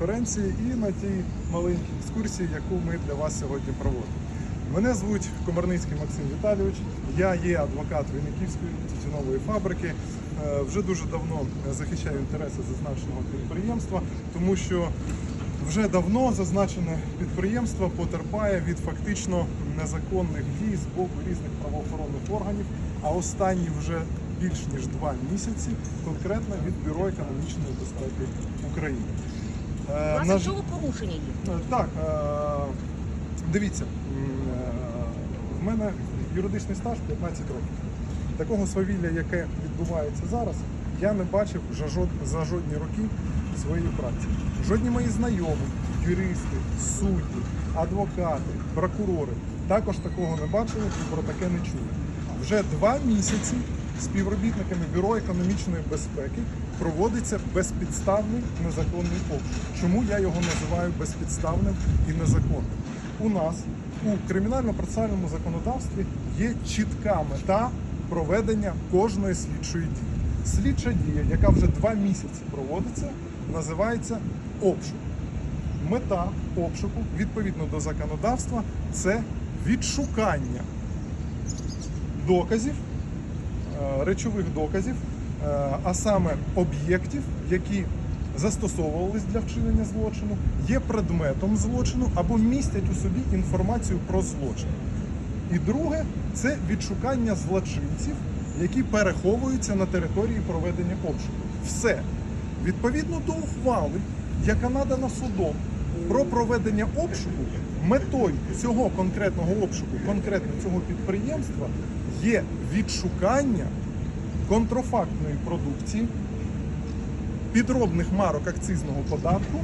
прес-конференції і на тій маленькій екскурсії, яку ми для вас сьогодні проводимо. Мене звуть Комарницький Максим Віталійович. Я є адвокат Вінниківської тютюнової фабрики. Е, Вже дуже давно захищаю інтереси зазначеного підприємства, тому що вже давно зазначене підприємство потерпає від фактично незаконних дій з боку різних правоохоронних органів, а останні вже більш ніж два місяці конкретно від Бюро економічної безпеки України. Е, У вас на від ж- чого порушення є? Е, Так, е, дивіться, в мене юридичний стаж 15 років. Такого свавілля, яке відбувається зараз, я не бачив за жодні роки своєї праці. Жодні мої знайомі, юристи, судді, адвокати, прокурори також такого не бачили і про таке не чули. Вже два місяці співробітниками Бюро економічної безпеки проводиться безпідставний незаконний обшук. Чому я його називаю безпідставним і незаконним? У нас у кримінально-процесуальному законодавстві є чітка мета проведення кожної слідчої дії. Слідча дія, яка вже два місяці проводиться, називається обшук. Мета обшуку відповідно до законодавства це відшукання доказів, е, речових доказів, а саме об'єктів, які застосовувались для вчинення злочину, є предметом злочину або містять у собі інформацію про злочин. І друге це відшукання злочинців, які переховуються на території проведення обшуку. Все. Відповідно до ухвали, яка надана судом про проведення обшуку, метою цього конкретного обшуку, конкретно цього підприємства, є відшукання контрофактної продукції, підробних марок акцизного податку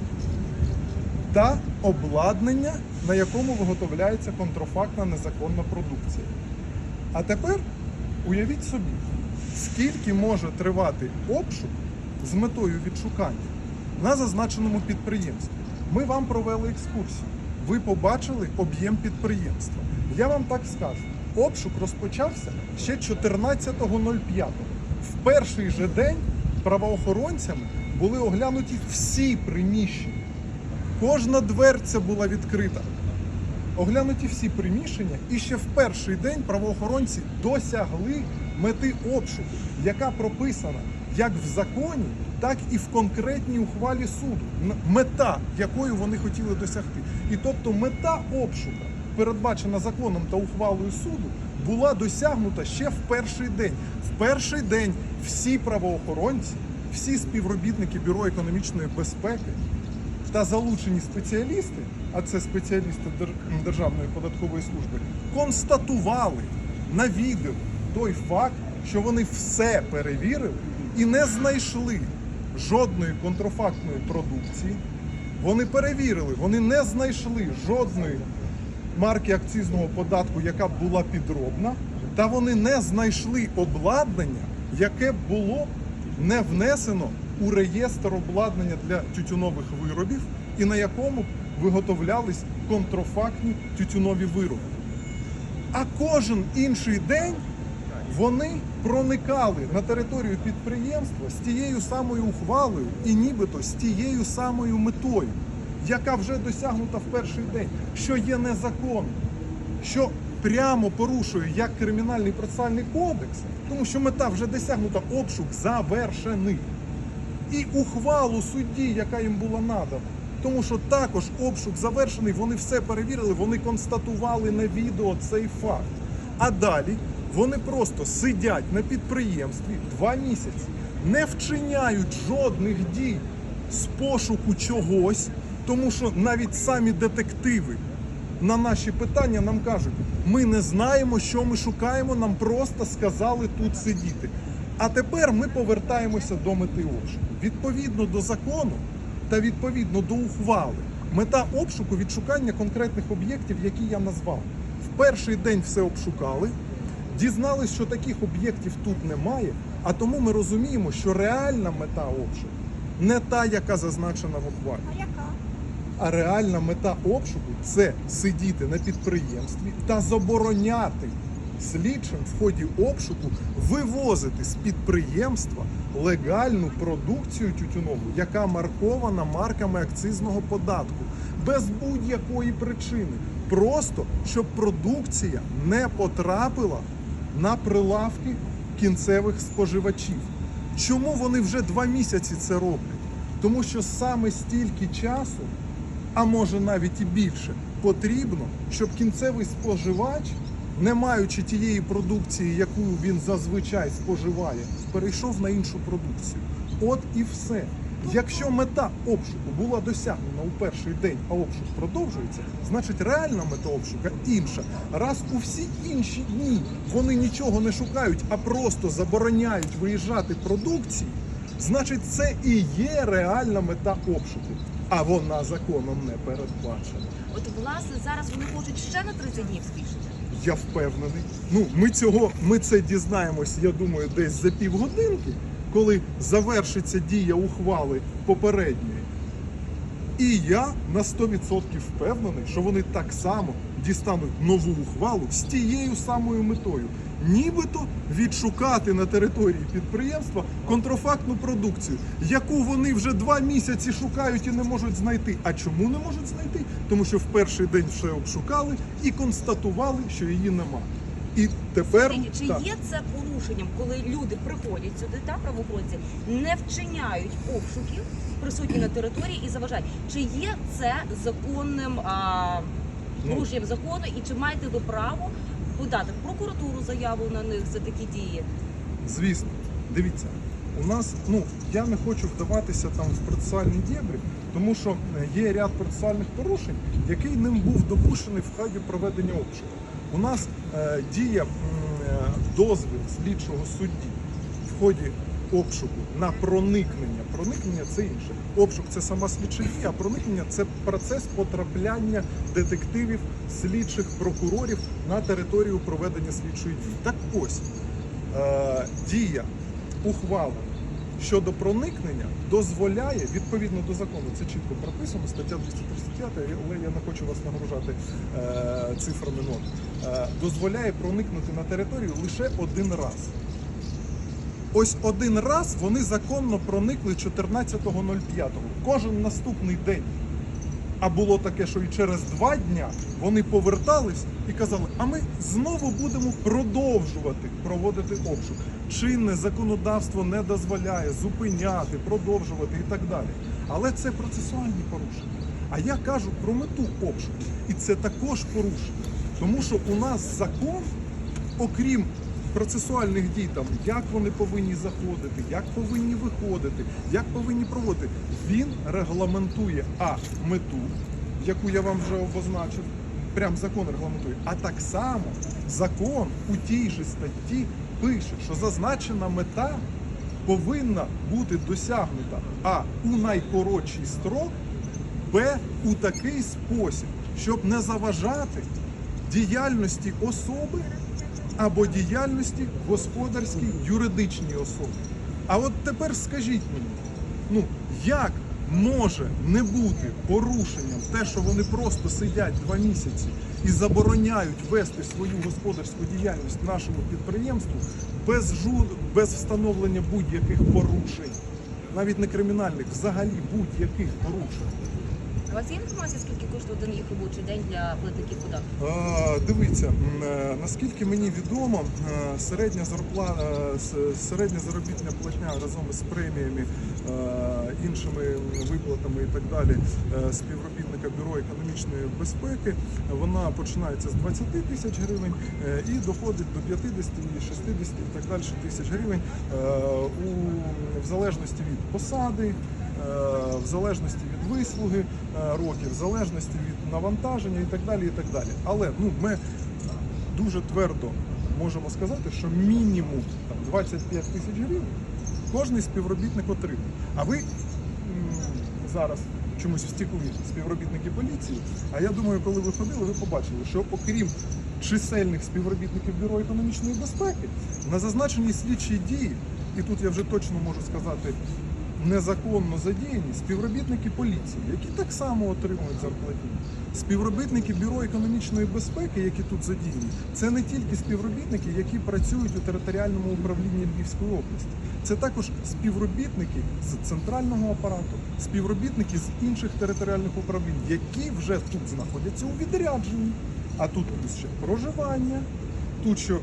та обладнання, на якому виготовляється контрофактна незаконна продукція. А тепер уявіть собі, скільки може тривати обшук з метою відшукання на зазначеному підприємстві. Ми вам провели екскурсію. Ви побачили об'єм підприємства. Я вам так скажу: обшук розпочався ще 14.05. В перший же день правоохоронцями були оглянуті всі приміщення. Кожна дверця була відкрита. Оглянуті всі приміщення, і ще в перший день правоохоронці досягли мети обшуку, яка прописана як в законі, так і в конкретній ухвалі суду. Мета, якою вони хотіли досягти. І тобто мета обшука, передбачена законом та ухвалою суду, була досягнута ще в перший день. В перший день всі правоохоронці, всі співробітники Бюро економічної безпеки та залучені спеціалісти, а це спеціалісти Державної податкової служби, констатували на відео той факт, що вони все перевірили і не знайшли жодної контрофактної продукції. Вони перевірили, вони не знайшли жодної марки акцизного податку, яка була підробна, та вони не знайшли обладнання, яке було не внесено у реєстр обладнання для тютюнових виробів і на якому виготовлялись контрофактні тютюнові вироби. А кожен інший день вони проникали на територію підприємства з тією самою ухвалою і нібито з тією самою метою, яка вже досягнута в перший день, що є незаконно, що прямо порушує як кримінальний процесуальний кодекс, тому що мета вже досягнута, обшук завершений. І ухвалу судді, яка їм була надана. Тому що також обшук завершений, вони все перевірили, вони констатували на відео цей факт. А далі вони просто сидять на підприємстві два місяці, не вчиняють жодних дій з пошуку чогось, тому що навіть самі детективи на наші питання нам кажуть, ми не знаємо, що ми шукаємо, нам просто сказали тут сидіти. А тепер ми повертаємося до мети обшуку. Відповідно до закону та відповідно до ухвали, мета обшуку відшукання конкретних об'єктів, які я назвав. В перший день все обшукали, дізнались, що таких об'єктів тут немає, а тому ми розуміємо, що реальна мета обшуку не та, яка зазначена в ухвалі. А яка? А реальна мета обшуку це сидіти на підприємстві та забороняти слідчим в ході обшуку вивозити з підприємства легальну продукцію тютюнову, яка маркована марками акцизного податку, без будь-якої причини. Просто щоб продукція не потрапила на прилавки кінцевих споживачів. Чому вони вже два місяці це роблять? Тому що саме стільки часу, а може навіть і більше, потрібно, щоб кінцевий споживач, не маючи тієї продукції, яку він зазвичай споживає, перейшов на іншу продукцію. От і все. Якщо мета обшуку була досягнена у перший день, а обшук продовжується, значить реальна мета обшука інша. Раз у всі інші дні вони нічого не шукають, а просто забороняють виїжджати продукції, значить це і є реальна мета обшуку. А вона законом не передбачена. От власне зараз вони хочуть ще на 30 днів збільшити. Я впевнений. Ну, ми цього ми це дізнаємось, я думаю, десь за півгодинки, коли завершиться дія ухвали попередньої. І я на 100% впевнений, що вони так само дістануть нову ухвалу з тією самою метою. Нібито відшукати на території підприємства контрафактну продукцію, яку вони вже два місяці шукають і не можуть знайти. А чому не можуть знайти? Тому що в перший день все обшукали і констатували, що її нема. І тепер Чи так. є це порушенням, коли люди приходять сюди та правоохоронці, не вчиняють обшуків, присутні на території і заважають? Чи є це законним а, Ну. порушенням закону, і чи маєте ви право подати в прокуратуру заяву на них за такі дії? Звісно, дивіться, у нас, ну я не хочу вдаватися там в процесуальні дєбрі, тому що е, є ряд процесуальних порушень, який ним був допущений в ході проведення обшуку. У нас е, діє е, дозвіл слідчого судді в ході обшуку на проникнення. Проникнення це інше. Обшук це сама слідча дія, а проникнення це процес потрапляння детективів, слідчих прокурорів на територію проведення слідчої дії. Так ось е, дія ухвали щодо проникнення дозволяє відповідно до закону. Це чітко прописано, стаття 235, але я не хочу вас нагружати е, цифрами нот. Е, дозволяє проникнути на територію лише один раз. Ось один раз вони законно проникли 14.05. Кожен наступний день. А було таке, що і через два дня вони повертались і казали, а ми знову будемо продовжувати проводити обшук. Чинне законодавство не дозволяє зупиняти, продовжувати і так далі. Але це процесуальні порушення. А я кажу про мету обшуку. І це також порушення. Тому що у нас закон, окрім процесуальних дій, там як вони повинні заходити, як повинні виходити, як повинні проводити, він регламентує а мету, яку я вам вже обозначив. Прям закон регламентує. А так само закон у тій же статті пише, що зазначена мета повинна бути досягнута а у найкоротший строк, б у такий спосіб, щоб не заважати діяльності особи або діяльності господарській юридичній особі. А от тепер скажіть мені, ну як може не бути порушенням те, що вони просто сидять два місяці і забороняють вести свою господарську діяльність нашому підприємству без жу... без встановлення будь-яких порушень, навіть не кримінальних, взагалі будь-яких порушень. У вас є інформація, скільки коштує один їх робочий день для платників податків? Дивіться, е, наскільки мені відомо, е, середня зарплата, середня заробітна платня разом із преміями, е, іншими виплатами і так далі е, співробітника бюро економічної безпеки, вона починається з 20 тисяч гривень е, і доходить до 50, 60 і так далі тисяч гривень е, у в залежності від посади. е, В залежності від вислуги е, років, в залежності від навантаження і так далі. і так далі. Але ну, ми дуже твердо можемо сказати, що мінімум там, 25 тисяч гривень кожний співробітник отримує. А ви зараз чомусь втекли співробітники поліції. А я думаю, коли ви ходили, ви побачили, що окрім чисельних співробітників Бюро економічної безпеки, на зазначеній слідчій дії, і тут я вже точно можу сказати незаконно задіяні співробітники поліції, які так само отримують зарплатню. Співробітники Бюро економічної безпеки, які тут задіяні, це не тільки співробітники, які працюють у територіальному управлінні Львівської області. Це також співробітники з центрального апарату, співробітники з інших територіальних управлінь, які вже тут знаходяться у відрядженні. А тут ще проживання, тут що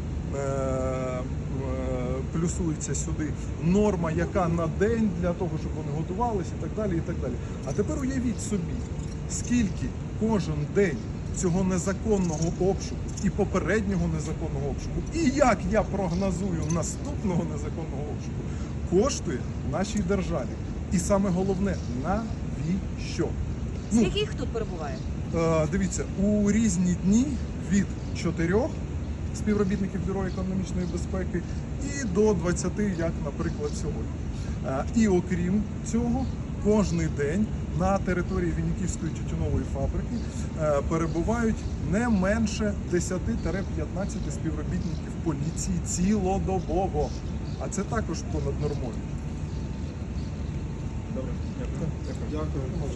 плюсується сюди норма, яка на день для того, щоб вони готувалися і так далі. і так далі. А тепер уявіть собі, скільки кожен день цього незаконного обшуку і попереднього незаконного обшуку, і як я прогнозую наступного незаконного обшуку, коштує нашій державі. І саме головне, навіщо? Скільки їх тут перебуває? Е, Дивіться, у різні дні від 4 співробітників Бюро економічної безпеки і до 20, як, наприклад, сьогодні. Е, І окрім цього, кожний день на території Вінниківської тютюнової фабрики е, перебувають не менше 10-15 співробітників поліції цілодобово. А це також понад нормою. Добре, дякую. Дякую.